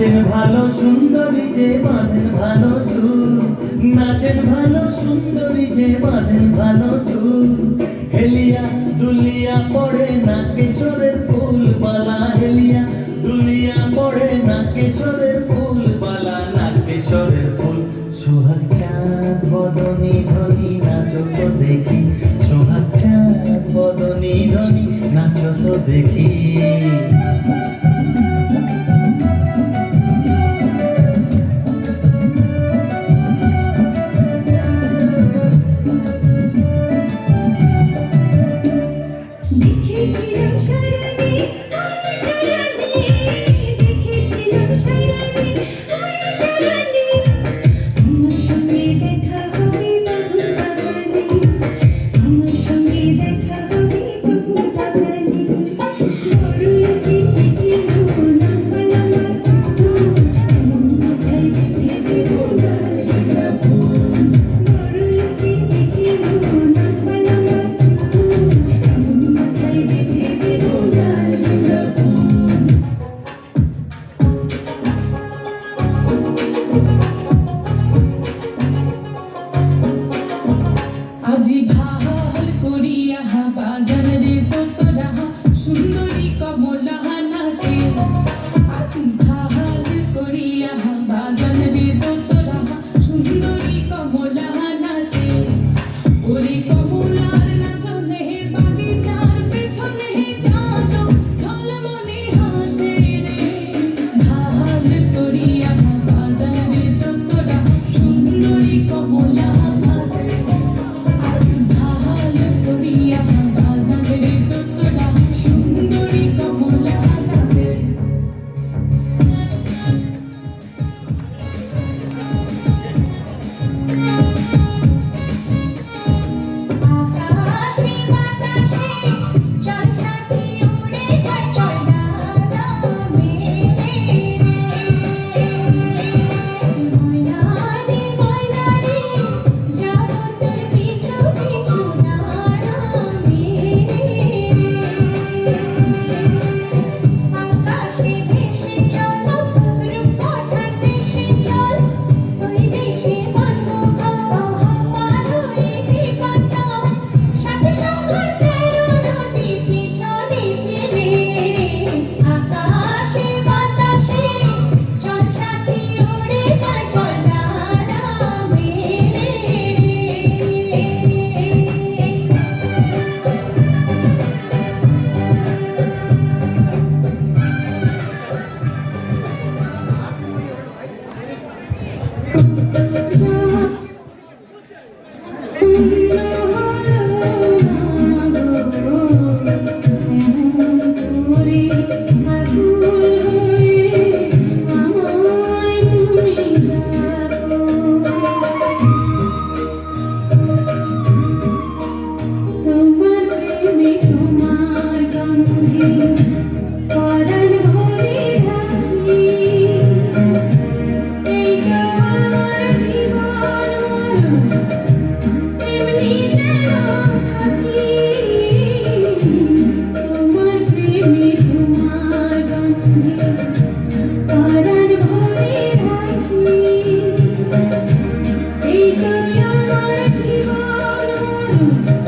নাচেন ভালো সুন্দরী যে বাঁধেন ভালো চুল। নাচেন ভালো সুন্দরী যে বাঁধেন ভালো চুল। হেলিয়া দুলিয়া পড়ে না কেশরের ফুল বালা হেলিয়া দুলিয়া পড়ে না কেশরের ফুল বালা না কেশরের ফুল। সোহাগ চাঁদ, বদনি ধনি নাচো তো দেখি। সোহাগ চাঁদ, বদনি ধনি নাচো তো দেখি। Música